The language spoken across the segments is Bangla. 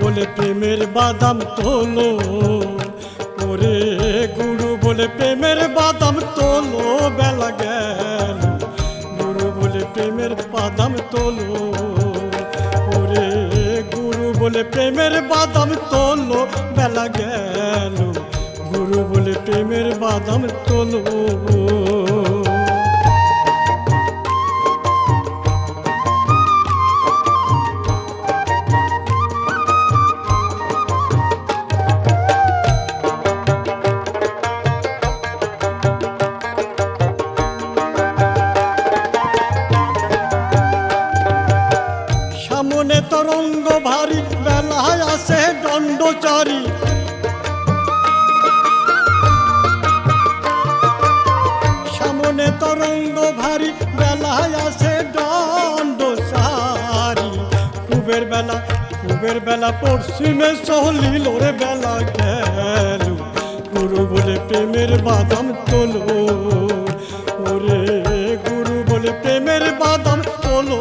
বলে প্রেমের বাদাম তোলো। ওরে গুরু বলে প্রেমের বাদাম তোলো বেলা গেল। বলে প্রেমের বাদাম তোলো বেলা গেল। গুরু বলে প্রেমের বাদাম তোলো। তরঙ্গ ভারী বেলায় আসে দণ্ডচারী। সামনে তরঙ্গ ভারী বেলায় আসে দণ্ডচারী। কুবের বেলা কুবের বেলা পশ্চিমে সহলিল ওরে বেলা গেল। গুরু বলে প্রেমের বাদাম তোলো। ওরে গুরু বলে প্রেমের বাদাম তোলো।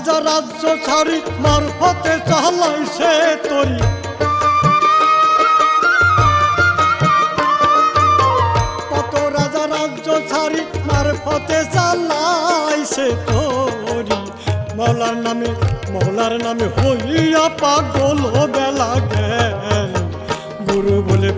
রাজা রাজ্য ছাড়ি মারফতে চালাইছে তরি। কত রাজা রাজ্য ছাড়ি মারফতে চালাইছে তরি। মৌলার নামে মৌলার নামে হইয়া পাগল বেলা গুরু বলে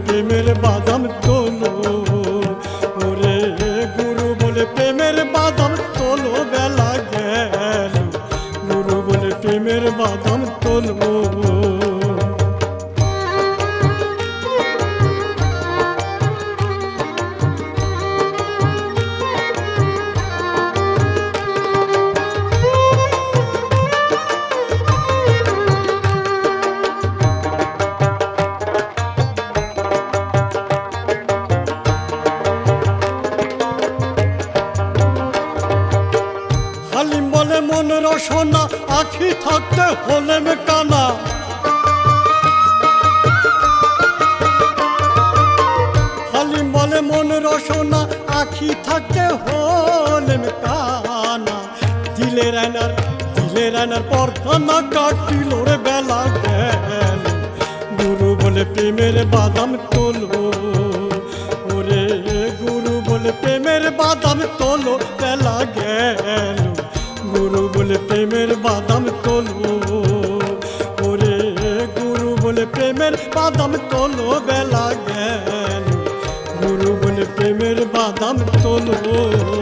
রসনা আখি থাকতে হলেম কানা হালিম বলে মন রসনা আখি থাকতে হলেম কানা দিলে রানার দিলে রানার পর্দনা কাটিল রে বেলা গেল। গুরু বলে প্রেমের বাদাম তোলো। ওরে গুরু বলে প্রেমের বাদাম তোলো, বেলা গেল। প্রেমের বাদাম তোলো। ওরে গুরু বলে প্রেমের বাদাম তোলো, বেলা গেল। গুরু বলে প্রেমের বাদাম তোলো।